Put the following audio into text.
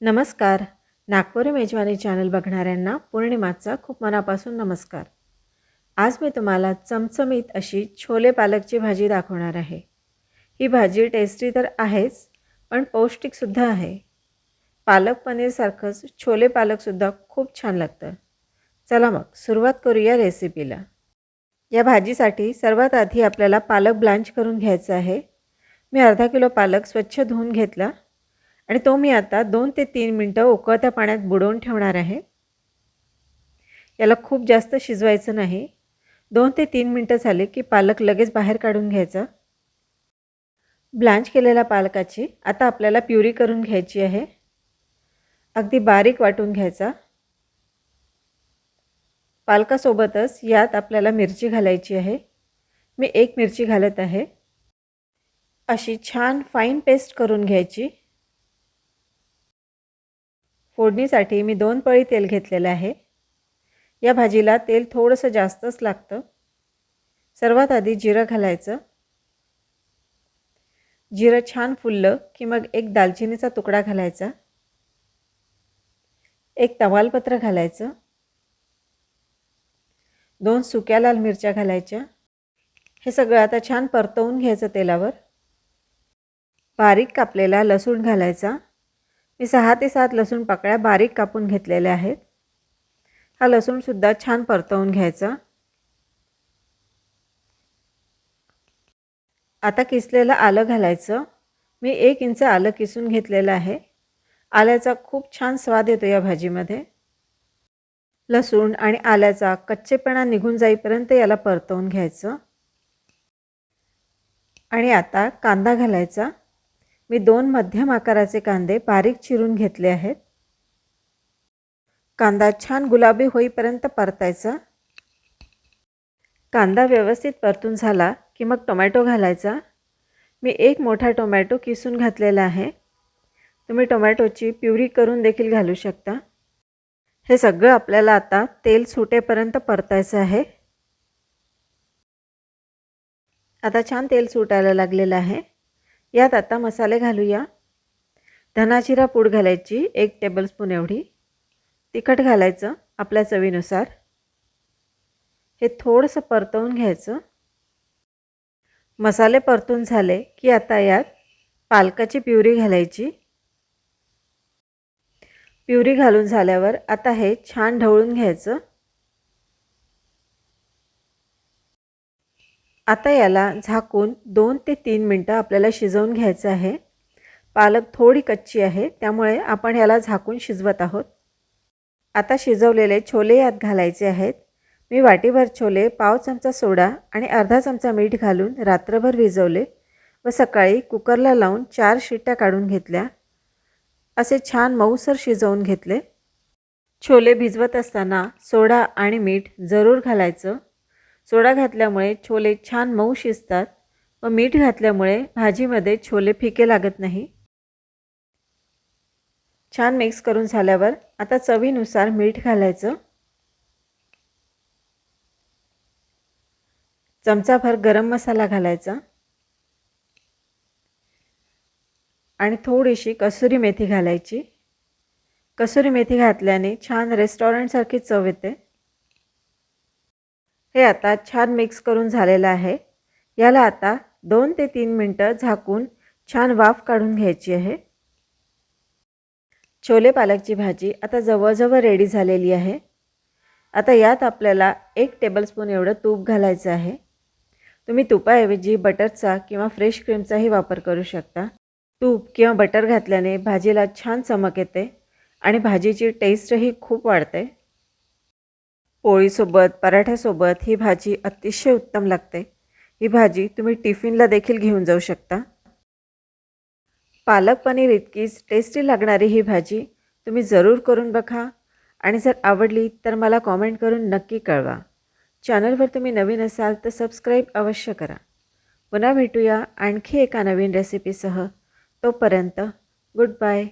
नमस्कार. नागपुरी मेजवानी चॅनल बघणाऱ्यांना पौर्णिमाचा खूप मनापासून नमस्कार. आज मी तुम्हाला चमचमीत अशी छोले पालकची भाजी दाखवणार आहे. ही भाजी टेस्टी तर आहेच पण पौष्टिकसुद्धा आहे. पालक पनीरसारखंच छोले पालकसुद्धा खूप छान लागतं. चला मग सुरुवात करूया रेसिपीला या भाजीसाठी सर्वात आधी आपल्याला पालक ब्लांच करून घ्यायचं आहे. मी अर्धा किलो पालक स्वच्छ धुवून घेतला. आणि तो मी आता दोन ते तीन मिनटं उकळत्या पाण्यात बुडवून ठेवणार आहे. याला खूप जास्त शिजवायचं नाही. दोन ते तीन मिनटं झाले की पालक लगेच बाहेर काढून घ्यायचा. ब्लांच केलेल्या पालकाची आता आपल्याला प्युरी करून घ्यायची आहे. अगदी बारीक वाटून घ्यायचा. पालकासोबतच यात आपल्याला मिरची घालायची आहे. मी एक मिरची घालत आहे. अशी छान फाईन पेस्ट करून घ्यायची. फोडणीसाठी मी दोन पळी तेल घेतलेलं आहे. या भाजीला तेल थोडंसं जास्तच लागतं. सर्वात आधी जिरं घालायचं. जिरं छान फुललं की मग एक दालचिनीचा तुकडा घालायचा. एक तमालपत्र घालायचं. दोन सुक्या लाल मिरच्या घालायच्या. हे सगळं आता छान परतवून घ्यायचं तेलावर. बारीक कापलेला लसूण घालायचा. मी सहा ते सात लसूण पाकळ्या बारीक कापून घेतलेल्या आहेत. हा लसूणसुद्धा छान परतवून घ्यायचा. आता किसलेलं आलं घालायचं. मी एक इंच आलं किसून घेतलेलं आहे. आल्याचा खूप छान स्वाद येतो या भाजीमध्ये. लसूण आणि आल्याचा कच्चेपणा निघून जाईपर्यंत याला परतवून घ्यायचं. आणि आता कांदा घालायचा. मी दोन मध्यम आकाराचे कांदे बारीक चिरून घेतले आहेत. कांदा छान गुलाबी होईपर्यंत परतायचा. कांदा व्यवस्थित परतून झाला की मग टोमॅटो घालायचा. मी एक मोठा टोमॅटो किसून घातलेला आहे. तुम्ही टोमॅटोची प्युरी करून देखील घालू शकता. हे सगळं आपल्याला आता तेल सुटेपर्यंत परतायचं आहे. आता छान तेल सुटायला लागलेलं आहे. यात आता मसाले घालूया. धनाजिरा पूड घालायची एक टेबलस्पून एवढी. तिखट घालायचं आपल्या चवीनुसार. हे थोडंसं परतवून घ्यायचं. मसाले परतून झाले की आता यात पालकाची प्युरी घालायची. प्युरी घालून झाल्यावर आता हे छान ढवळून घ्यायचं. आता याला झाकून दोन ते तीन मिनटं आपल्याला शिजवून घ्यायचं आहे. पालक थोडी कच्ची आहे त्यामुळे आपण याला झाकून शिजवत आहोत. आता शिजवलेले छोले यात घालायचे आहेत. मी वाटीभर छोले पाव चमचा सोडा आणि अर्धा चमचा मीठ घालून रात्रभर भिजवले व सकाळी कुकरला लावून चार शिट्ट्या काढून घेतल्या. असे छान मऊसर शिजवून घेतले. छोले भिजवत असताना सोडा आणि मीठ जरूर घालायचं. सोडा घातल्यामुळे छोले छान मऊ शिजतात व मीठ घातल्यामुळे भाजीमध्ये छोले फिके लागत नाही. छान मिक्स करून झाल्यावर आता चवीनुसार मीठ घालायचं. चमचाभर गरम मसाला घालायचा. आणि थोडीशी कसुरी मेथी घालायची. कसुरी मेथी घातल्याने छान रेस्टॉरंटसारखी चव येते. हे आता छान मिक्स करून झालेलं आहे. याला आता दोन ते तीन मिनटं झाकून छान वाफ काढून घ्यायची आहे. छोले पालकची भाजी आता जवळजवळ रेडी झालेली आहे. आता यात आपल्याला एक टेबलस्पून एवढं तूप घालायचं आहे. तुम्ही तुपाऐवजी बटरचा किंवा फ्रेश क्रीमचाही वापर करू शकता. तूप किंवा बटर घातल्याने भाजीला छान चमक येते आणि भाजीची टेस्टही खूप वाढते. पोळीसोबत पराठ्यासोबत ही भाजी अतिशय उत्तम लागते. ही भाजी तुम्ही टिफिनला देखील घेऊन जाऊ शकता. पालक पनीर इतकीच टेस्टी लागणारी ही भाजी तुम्ही जरूर करून बघा आणि जर आवडली तर मला कॉमेंट करून नक्की कळवा. चॅनलवर तुम्ही नवीन असाल तर सबस्क्राईब अवश्य करा. पुन्हा भेटूया आणखी एका नवीन रेसिपीसह तोपर्यंत गुड बाय